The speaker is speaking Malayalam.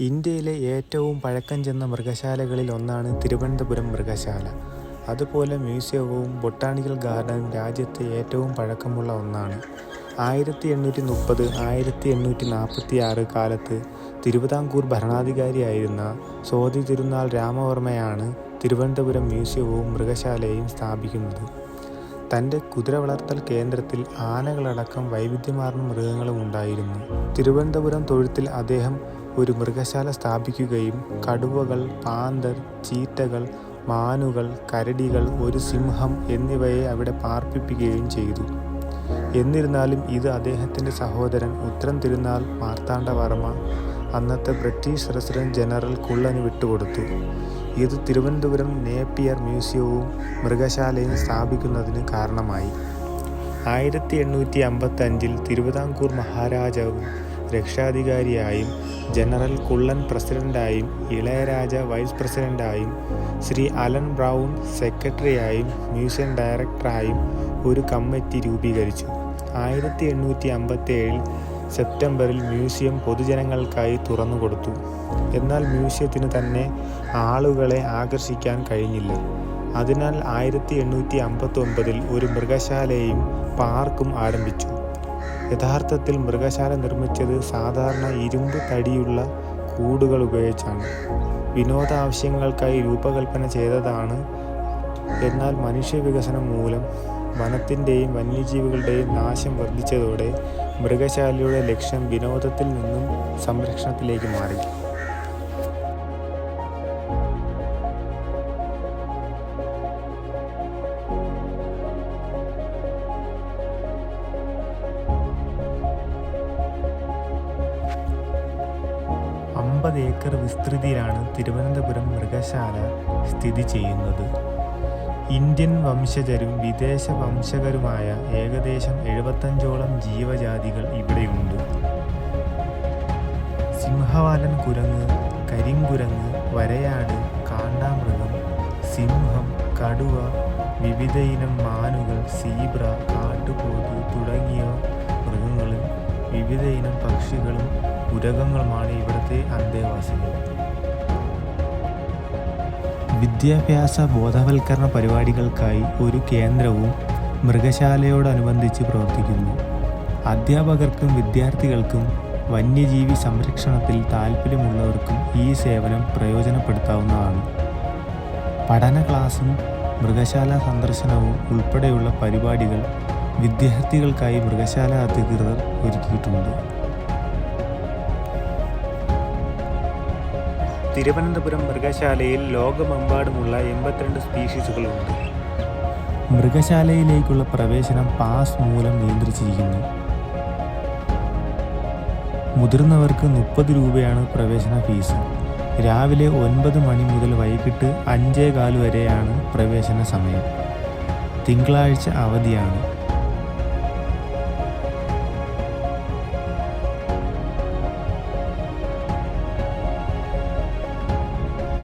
ഇന്ത്യയിലെ ഏറ്റവും പഴക്കം ചെന്ന മൃഗശാലകളിൽ ഒന്നാണ് തിരുവനന്തപുരം മൃഗശാല. അതുപോലെ മ്യൂസിയവും ബൊട്ടാണിക്കൽ ഗാർഡനും രാജ്യത്തെ ഏറ്റവും പഴക്കമുള്ള ഒന്നാണ്. ആയിരത്തി എണ്ണൂറ്റി മുപ്പത് ആയിരത്തി എണ്ണൂറ്റി നാൽപ്പത്തി ആറ് കാലത്ത് തിരുവിതാംകൂർ ഭരണാധികാരിയായിരുന്ന സോതി തിരുനാൾ രാമവർമ്മയാണ് തിരുവനന്തപുരം മ്യൂസിയവും മൃഗശാലയും സ്ഥാപിക്കുന്നത്. തന്റെ കുതിര വളർത്തൽ കേന്ദ്രത്തിൽ ആനകളടക്കം വൈവിധ്യമാർന്ന മൃഗങ്ങളും ഉണ്ടായിരുന്നു. തിരുവനന്തപുരം തൊഴുത്തിൽ അദ്ദേഹം ഒരു മൃഗശാല സ്ഥാപിക്കുകയും കടുവകൾ, പാന്തർ, ചീറ്റകൾ, മാനുകൾ, കരടികൾ, ഒരു സിംഹം എന്നിവയെ അവിടെ പാർപ്പിക്കുകയും ചെയ്തു. എന്നിരുന്നാലും ഇത് അദ്ദേഹത്തിന്റെ സഹോദരൻ ഉത്തരം തിരുനാൾ മാർത്താണ്ഡവർമ്മ അന്നത്തെ ബ്രിട്ടീഷ് റെസിഡന്റ് ജനറൽ കുള്ളന് വിട്ടുകൊടുത്തു. ഇത് തിരുവനന്തപുരം നേപ്പിയർ മ്യൂസിയവും മൃഗശാലയും സ്ഥാപിക്കുന്നതിന് കാരണമായി. ആയിരത്തി എണ്ണൂറ്റി അമ്പത്തഞ്ചിൽ തിരുവിതാംകൂർ മഹാരാജാവ് രക്ഷാധികാരിയായും ജനറൽ കുള്ളൻ പ്രസിഡന്റായും ഇളയരാജ വൈസ് പ്രസിഡന്റായും ശ്രീ അലൻ ബ്രൗൺ സെക്രട്ടറിയായും മ്യൂസിയം ഡയറക്ടറായും ഒരു കമ്മിറ്റി രൂപീകരിച്ചു. ആയിരത്തി എണ്ണൂറ്റി അമ്പത്തേഴിൽ സെപ്റ്റംബറിൽ മ്യൂസിയം പൊതുജനങ്ങൾക്കായി തുറന്നുകൊടുത്തു. എന്നാൽ മ്യൂസിയത്തിന് തന്നെ ആളുകളെ ആകർഷിക്കാൻ കഴിഞ്ഞില്ല. അതിനാൽ ആയിരത്തി എണ്ണൂറ്റി അമ്പത്തൊമ്പതിൽ ഒരു മൃഗശാലയും പാർക്കും ആരംഭിച്ചു. യഥാർത്ഥത്തിൽ മൃഗശാല നിർമ്മിച്ചത് സാധാരണ ഇരുമ്പ് തടിയുള്ള കൂടുകൾ ഉപയോഗിച്ചാണ്. വിനോദ ആവശ്യങ്ങൾക്കായി രൂപകൽപ്പന ചെയ്തതാണ്. എന്നാൽ മനുഷ്യ വികസനം മൂലം വനത്തിന്റെയും വന്യജീവികളുടെയും നാശം വർദ്ധിച്ചതോടെ മൃഗശാലയുടെ ലക്ഷ്യം വിനോദത്തിൽ നിന്നും സംരക്ഷണത്തിലേക്ക് മാറി. അമ്പത് ഏക്കർ വിസ്തൃതിയിലാണ് തിരുവനന്തപുരം മൃഗശാല സ്ഥിതി ചെയ്യുന്നത്. ഇന്ത്യൻ വംശജരും വിദേശ വംശകരുമായ ഏകദേശം എഴുപത്തഞ്ചോളം ജീവജാതികൾ ഇവിടെയുണ്ട്. സിംഹവാലൻ കുരങ്ങ്, കരിങ്കുരങ്ങ്, വരയാട്, കാണ്ടാമൃഗം, സിംഹം, കടുവ, വിവിധയിനം മാനുകൾ, സീബ്ര, കാട്ടുപോത്ത് തുടങ്ങിയ മൃഗങ്ങളും വിവിധയിനം പക്ഷികളും ഉരഗങ്ങളുമാണ് ഇവിടുത്തെ അന്തേവാസികൾ. വിദ്യാഭ്യാസ ബോധവൽക്കരണ പരിപാടികൾക്കായി ഒരു കേന്ദ്രവും മൃഗശാലയോടനുബന്ധിച്ച് പ്രവർത്തിക്കുന്നു. അധ്യാപകർക്കും വിദ്യാർത്ഥികൾക്കും വന്യജീവി സംരക്ഷണത്തിൽ താൽപര്യമുള്ളവർക്കും ഈ സേവനം പ്രയോജനപ്പെടുത്താവുന്നതാണ്. പഠന ക്ലാസും മൃഗശാല സന്ദർശനവും ഉൾപ്പെടെയുള്ള പരിപാടികൾ വിദ്യാർത്ഥികൾക്കായി മൃഗശാല അധികൃതർ ഒരുക്കിയിട്ടുണ്ട്. തിരുവനന്തപുരം മൃഗശാലയിൽ ലോകമെമ്പാടുമുള്ള എൺപത്തിരണ്ട് സ്പീഷീസുകളുണ്ട്. മൃഗശാലയിലേക്കുള്ള പ്രവേശനം പാസ് മൂലം നിയന്ത്രിച്ചിരിക്കുന്നു. മുതിർന്നവർക്ക് മുപ്പത് രൂപയാണ് പ്രവേശന ഫീസ്. രാവിലെ ഒൻപത് മണി മുതൽ വൈകിട്ട് അഞ്ചേകാൽ വരെയാണ് പ്രവേശന സമയം. തിങ്കളാഴ്ച അവധിയാണ്.